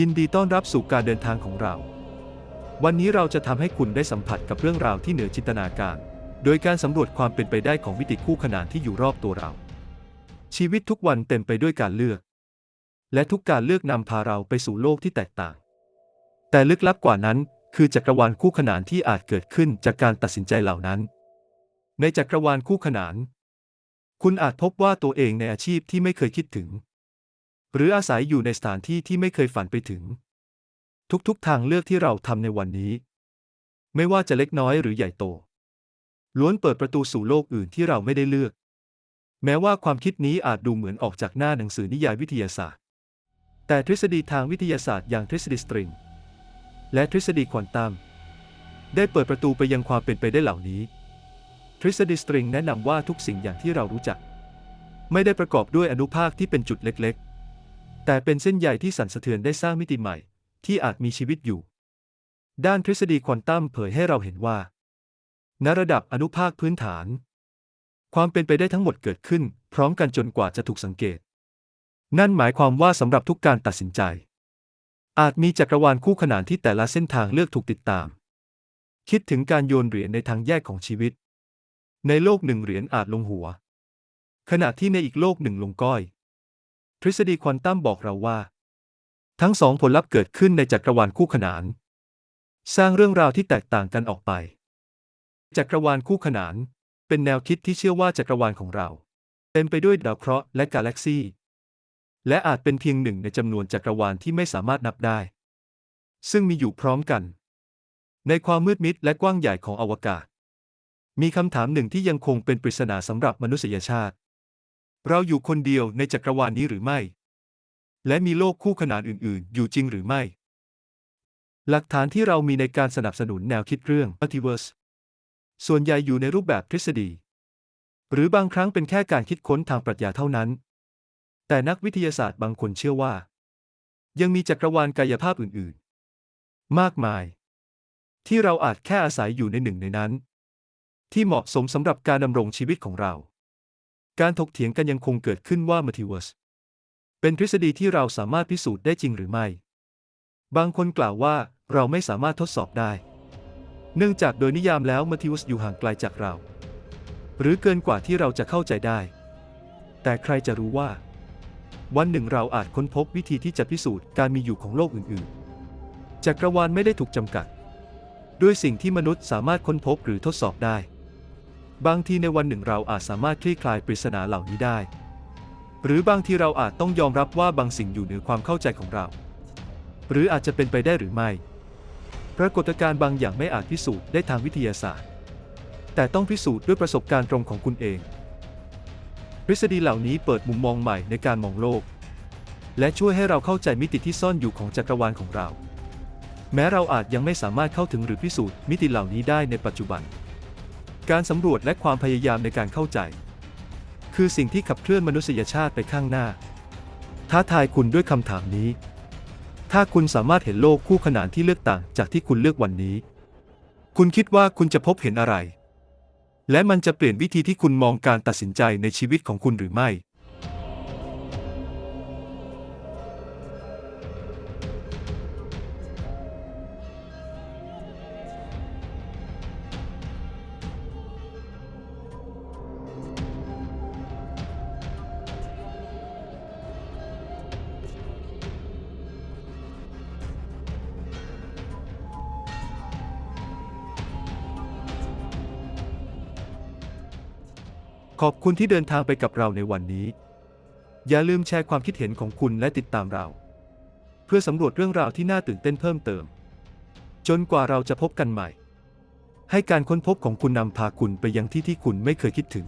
ยินดีต้อนรับสู่การเดินทางของเรา วันนี้เราจะทำให้คุณได้สัมผัสกับเรื่องราวที่เหนือจินตนาการ โดยการสำรวจความเป็นไปได้ของมิติคู่ขนานที่อยู่รอบตัวเรา ชีวิตทุกวันเต็มไปด้วยการเลือก และทุกการเลือกนำพาเราไปสู่โลกที่แตกต่าง แต่ลึกลับกว่านั้น คือจักรวาลคู่ขนานที่อาจเกิดขึ้นจากการตัดสินใจเหล่านั้น ในจักรวาลคู่ขนาน คุณอาจพบว่าตัวเองในอาชีพที่ไม่เคยคิดถึง หรืออาศัยอยู่ในสถานที่ที่ไม่เคยฝันไปถึง ทุกๆทางเลือกที่เราทำในวันนี้ ไม่ว่าจะเล็กน้อยหรือใหญ่โต ล้วนเปิดประตูสู่โลกอื่นที่เราไม่ได้เลือก แม้ว่าความคิดนี้อาจดูเหมือนออกจากหน้าหนังสือนิยายวิทยาศาสตร์ แต่ทฤษฎีทางวิทยาศาสตร์อย่างทฤษฎีสตริง และทฤษฎีควอนตัมได้เปิดประตูไปยังความเป็นไปได้เหล่านี้ ทฤษฎีสตริงแนะนำว่าทุกสิ่งอย่างที่เรารู้จัก ไม่ได้ประกอบด้วยอนุภาคที่เป็นจุดเล็ก แต่เป็นเส้นใยที่สั่นสะเทือนได้สร้างมิติใหม่ ที่อาจมีชีวิตอยู่ ด้านทฤษฎีควอนตัมเผยให้เราเห็นว่า ณ ระดับอนุภาคพื้นฐาน ความเป็นไปได้ทั้งหมดเกิดขึ้น พร้อมกันจนกว่าจะถูกสังเกต นั่นหมายความว่าสำหรับทุกการตัดสินใจ อาจมีจักรวาลคู่ขนานที่แต่ละเส้นทางเลือกถูกติดตาม คิดถึงการโยนเหรียญในทางแยกของชีวิต ในโลกหนึ่งเหรียญอาจลงหัว ขณะที่ในอีกโลกหนึ่งลงก้อย ฤษฎีควอนตัมบอกเราว่า ทั้งสองผลลัพธ์เกิดขึ้นในจักรวาลคู่ขนาน สร้างเรื่องราวที่แตกต่างกันออกไป จักรวาลคู่ขนาน เป็นแนวคิดที่เชื่อว่าจักรวาลของเรา เต็มไปด้วยดาวเคราะห์และกาแล็กซีและอาจเป็นเพียงหนึ่งในจำนวนจักรวาลที่ไม่สามารถนับได้ ซึ่งมีอยู่พร้อมกัน ในความมืดมิดและกว้างใหญ่ของอวกาศ มีคำถามหนึ่งที่ยังคงเป็นปริศนาสำหรับมนุษยชาติ เราอยู่คนเดียวในจักรวาลนี้หรือไม่ และมีโลกคู่ขนานอื่น ๆ อยู่จริงหรือไม่ หลักฐานที่เรามีในการสนับสนุนแนวคิดเรื่อง Multiverse ส่วนใหญ่อยู่ในรูปแบบทฤษฎี หรือบางครั้งเป็นแค่การคิดค้นทางปรัชญาเท่านั้น แต่นักวิทยาศาสตร์บางคนเชื่อว่า ยังมีจักรวาลกายภาพอื่น ๆ มากมาย ที่เราอาจแค่อาศัยอยู่ในหนึ่งในนั้น ที่เหมาะสมสำหรับการดำรงชีวิตของเรา การถกเถียงกันยังคงเกิดขึ้นว่า Multiverse เป็นทฤษฎีที่เราสามารถพิสูจน์ได้จริงหรือไม่ บางคนกล่าวว่าเราไม่สามารถทดสอบได้ เนื่องจากโดยนิยามแล้วมัลติเวิร์สอยู่ห่างไกลจากเรา หรือเกินกว่าที่เราจะเข้าใจได้ แต่ใครจะรู้ว่า วันหนึ่งเราอาจค้นพบวิธีที่จะพิสูจน์การมีอยู่ของโลกอื่นๆจักรวาลไม่ได้ถูกจำกัด ด้วยสิ่งที่มนุษย์สามารถค้นพบหรือทดสอบได้ บางทีในวันหนึ่งเราอาจสามารถคลี่คลายปริศนาเหล่านี้ได้ หรือบางทีเราอาจต้องยอมรับว่าบางสิ่งอยู่เหนือความเข้าใจของเรา หรืออาจจะเป็นไปได้หรือไม่ ปรากฏการณ์บางอย่างไม่อาจพิสูจน์ได้ทางวิทยาศาสตร์ แต่ต้องพิสูจน์ด้วยประสบการณ์ตรงของคุณเอง ทฤษฎีเหล่านี้เปิดมุมมองใหม่ในการมองโลก และช่วยให้เราเข้าใจมิติที่ซ่อนอยู่ของจักรวาลของเรา แม้เราอาจยังไม่สามารถเข้าถึงหรือพิสูจน์มิติเหล่านี้ได้ในปัจจุบัน การสำรวจและความพยายามในการเข้าใจ คือสิ่งที่ขับเคลื่อนมนุษยชาติไปข้างหน้า ท้าทายคุณด้วยคำถามนี้ ถ้าคุณสามารถเห็นโลกคู่ขนานที่เลือกต่างจากที่คุณเลือกวันนี้ คุณคิดว่าคุณจะพบเห็นอะไร และมันจะเปลี่ยนวิธีที่คุณมองการตัดสินใจในชีวิตของคุณหรือไม่ ขอบคุณที่เดินทางไปกับเราในวันนี้ อย่าลืมแชร์ความคิดเห็นของคุณและติดตามเรา เพื่อสำรวจเรื่องราวที่น่าตื่นเต้นเพิ่มเติม จนกว่าเราจะพบกันใหม่ ให้การค้นพบของคุณนำพาคุณไปยังที่ที่คุณไม่เคยคิดถึง